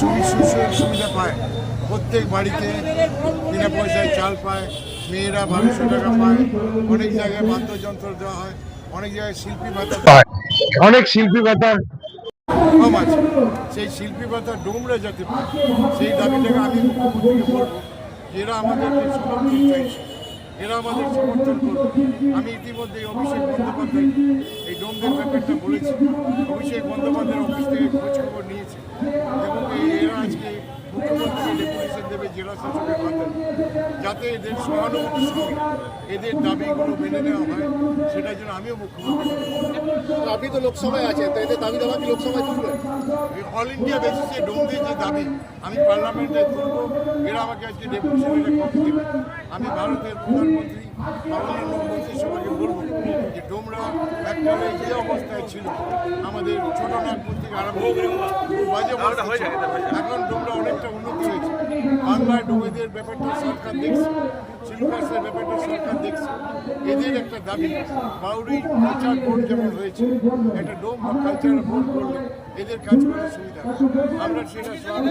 সুবি- সুযোগ সুবিধা পায়। প্রত্যেক বাড়িতে বিনা পয়সায় চাল পায় মেয়েরা বারোশো টাকা পায়। অনেক জায়গায় বাদ্যযন্ত্র দেওয়া হয় অনেক জায়গায় শিল্পী ভাতা পায় অনেক শিল্পী ভাতা কম আছে। সেই শিল্পী ভাতা ডোমরা যাতে পায় সেই দাবিটাকে আমি মুখ্যমন্ত্রীকে বলব। এরা আমাদের সমর্থন চাইছে এরা আমাদের সমর্থন করবে। আমি ইতিমধ্যে অভিষেক বন্দ্যোপাধ্যায় এই ডোমদের ব্যাপারটা বলেছি। অভিষেক বন্দ্যোপাধ্যায়ের অফিস থেকে খোঁজ খবর নিয়েছে এবং এই- এরা আজকে মুখ্যমন্ত্রীকে ডেপুটেশন দেবে জেলা শাসকের মাধ্যমে যাতে এদের সহানুভূতির সঙ্গে এদের দাবিগুলো মেনে নেওয়া হয় সেটার জন্য আমিও মুখ্যমন্ত্রী। আপনি তো লোকসভায় আছেন তো এদের দাবি দাবা কি লোকসভায় তুলবেন অল ইন্ডিয়া বেসিসে ডোমদের যে দাবি আমি পার্লামেন্টে তুলব এরা আমাকে আজকে ডেপুটেশনের কপি দেবে। আমি ভারতের প্রধানমন্ত্রী মাননীয় মন্ত্রিসভাকে বলব যে ডোমরা এককালে যে অবস্থায় ছিল আমাদের ছোট নাগপুর থেকে আরম্ভ করে বাজে এখন ডোমরা অনেকটা উন্নতি হয়েছে ব্যাপারটা সরকার দেখছে সিলুকাসের ব্যাপারটা সরকার দেখছে। এদের একটা দাবি বাউরি কালচার বোর্ড যেমন হয়েছে, একটা ডোম কালচার বোর্ড করলে এদের কাজ করার সুবিধা আমরা সেটা আমি